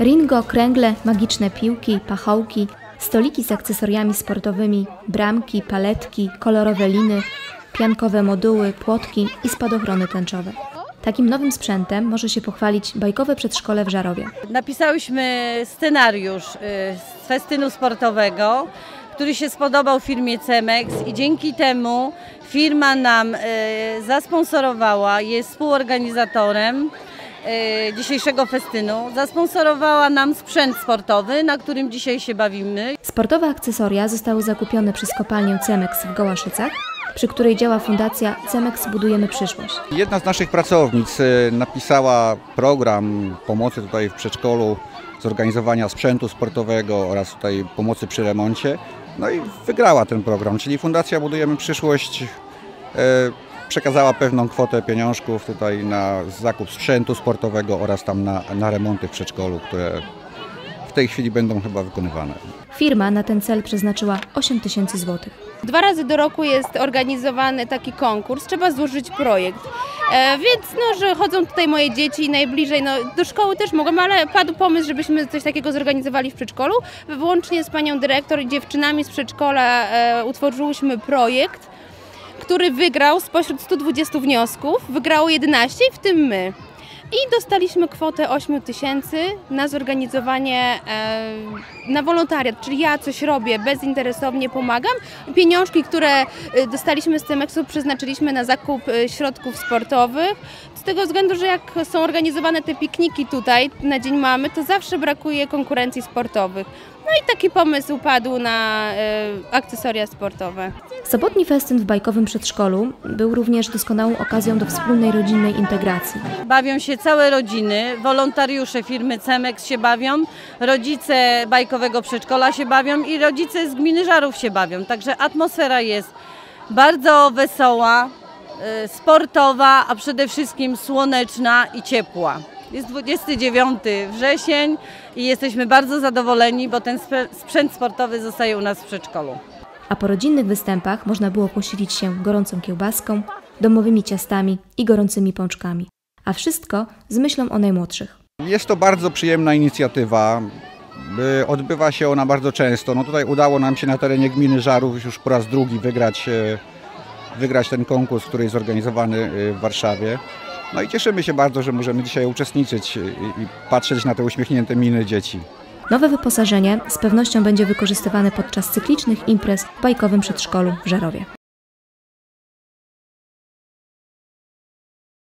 Ringo, kręgle, magiczne piłki, pachołki, stoliki z akcesoriami sportowymi, bramki, paletki, kolorowe liny, piankowe moduły, płotki i spadochrony tęczowe. Takim nowym sprzętem może się pochwalić bajkowe przedszkole w Żarowie. Napisałyśmy scenariusz y, z festynu sportowego, który się spodobał firmie Cemex i dzięki temu firma nam y, zasponsorowała, jest współorganizatorem dzisiejszego festynu. Zasponsorowała nam sprzęt sportowy, na którym dzisiaj się bawimy. Sportowe akcesoria zostały zakupione przez kopalnię Cemex w Gołaszycach, przy której działa fundacja Cemex Budujemy Przyszłość. Jedna z naszych pracownic y, napisała program pomocy tutaj w przedszkolu, zorganizowania sprzętu sportowego oraz tutaj pomocy przy remoncie. No i wygrała ten program, czyli Fundacja Budujemy Przyszłość y, przekazała pewną kwotę pieniążków tutaj na zakup sprzętu sportowego oraz tam na, na remonty w przedszkolu, które w tej chwili będą chyba wykonywane. Firma na ten cel przeznaczyła 8 tysięcy złotych. Dwa razy do roku jest organizowany taki konkurs, trzeba złożyć projekt. E, więc no, że chodzą tutaj moje dzieci najbliżej, no, do szkoły też mogą, ale padł pomysł, żebyśmy coś takiego zorganizowali w przedszkolu. Wyłącznie z panią dyrektor i dziewczynami z przedszkola e, utworzyłyśmy projekt, który wygrał spośród 120 wniosków, wygrało 11, w tym my. I dostaliśmy kwotę 8 tysięcy na zorganizowanie, e, na wolontariat, czyli ja coś robię, bezinteresownie pomagam. Pieniążki, które e, dostaliśmy z Cemexu przeznaczyliśmy na zakup e, środków sportowych. Z tego względu, że jak są organizowane te pikniki tutaj na Dzień Mamy, to zawsze brakuje konkurencji sportowych. No i taki pomysł padł na e, akcesoria sportowe. Sobotni festyn w bajkowym przedszkolu był również doskonałą okazją do wspólnej rodzinnej integracji. Bawią się całe rodziny, wolontariusze firmy Cemex się bawią, rodzice bajkowego przedszkola się bawią i rodzice z gminy Żarów się bawią. Także atmosfera jest bardzo wesoła, y, sportowa, a przede wszystkim słoneczna i ciepła. Jest 29 wrzesień i jesteśmy bardzo zadowoleni, bo ten sprzęt sportowy zostaje u nas w przedszkolu. A po rodzinnych występach można było posilić się gorącą kiełbaską, domowymi ciastami i gorącymi pączkami. A wszystko z myślą o najmłodszych. Jest to bardzo przyjemna inicjatywa. Odbywa się ona bardzo często. No tutaj udało nam się na terenie gminy Żarów już po raz drugi wygrać, e, wygrać ten konkurs, który jest zorganizowany e, w Warszawie. No i cieszymy się bardzo, że możemy dzisiaj uczestniczyć i patrzeć na te uśmiechnięte miny dzieci. Nowe wyposażenie z pewnością będzie wykorzystywane podczas cyklicznych imprez w bajkowym przedszkolu w Żarowie.